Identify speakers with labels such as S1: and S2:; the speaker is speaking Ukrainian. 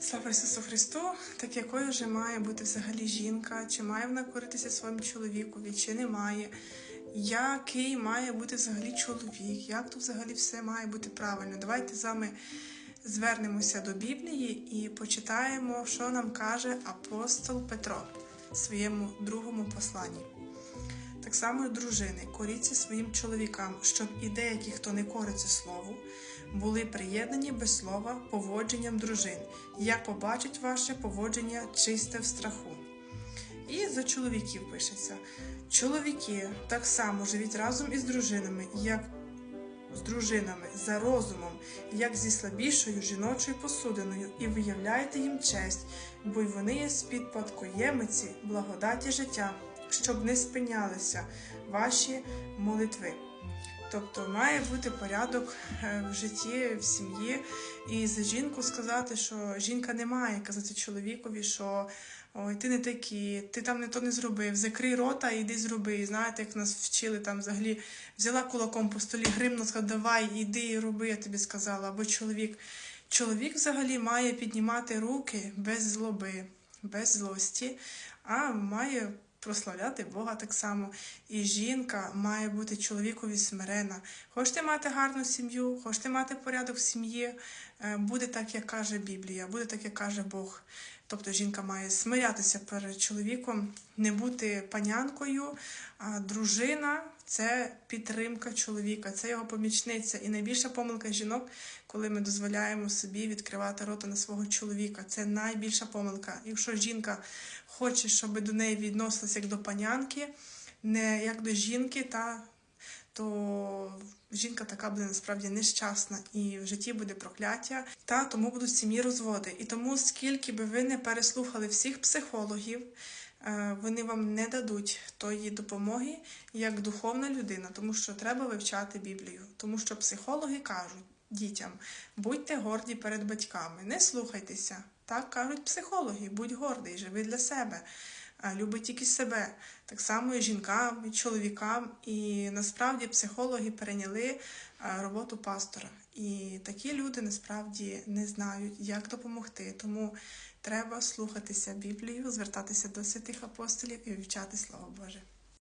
S1: Слава Ісусу Христу, так якою же має бути взагалі жінка, чи має вона коритися своєму чоловікові, чи не має, який має бути взагалі чоловік, як тут взагалі все має бути правильно. Давайте з вами звернемося до Біблії і почитаємо, що нам каже апостол Петро в своєму другому посланні. Так само, дружини, коріться своїм чоловікам, щоб і деякі, хто не кориться слову, були приєднані без слова поводженням дружин, як побачить ваше поводження чисте в страху. І за чоловіків пишеться: чоловіки так само живіть разом із дружинами, як з дружинами за розумом, як зі слабішою жіночою посудиною, і виявляйте їм честь, бо й вони є спідпадкоємиці благодаті життя, щоб не спинялися ваші молитви. Тобто має бути порядок е, в житті, в сім'ї, і за жінку сказати, що жінка не має казати чоловікові, що ой, ти не такий, ти там не то не зробив, закрий рота і йди зроби. Знаєте, як нас вчили там взагалі взяла кулаком по столі, гримну, сказала, давай, іди і роби, я тобі сказала. Або чоловік. Чоловік взагалі має піднімати руки без злоби, без злості, а має прославляти Бога так само. І жінка має бути чоловікові смирена. Хочете мати гарну сім'ю, хочете мати порядок в сім'ї, е, буде так, як каже Біблія, буде так, як каже Бог. Тобто жінка має смирятися перед чоловіком, не бути панянкою, а дружина це підтримка чоловіка, це його помічниця. І найбільша помилка жінок, коли ми дозволяємо собі відкривати рота на свого чоловіка. Це найбільша помилка. Якщо жінка хоче, щоб до неї відносилися як до панянки, не як до жінки, та то жінка така буде насправді нещасна і в житті буде прокляття, та тому будуть сім'ї розводи. І тому, скільки би ви не переслухали всіх психологів, вони вам не дадуть тої допомоги як духовна людина, тому що треба вивчати Біблію, тому що психологи кажуть дітям: будьте горді перед батьками, не слухайтеся. Так кажуть психологи, будь гордий, живи для себе любить тільки себе, так само і жінкам, і чоловікам. І насправді психологи перейняли роботу пастора. І такі люди насправді не знають, як допомогти. Тому треба слухатися Біблію, звертатися до святих апостолів і вивчати Слово Боже.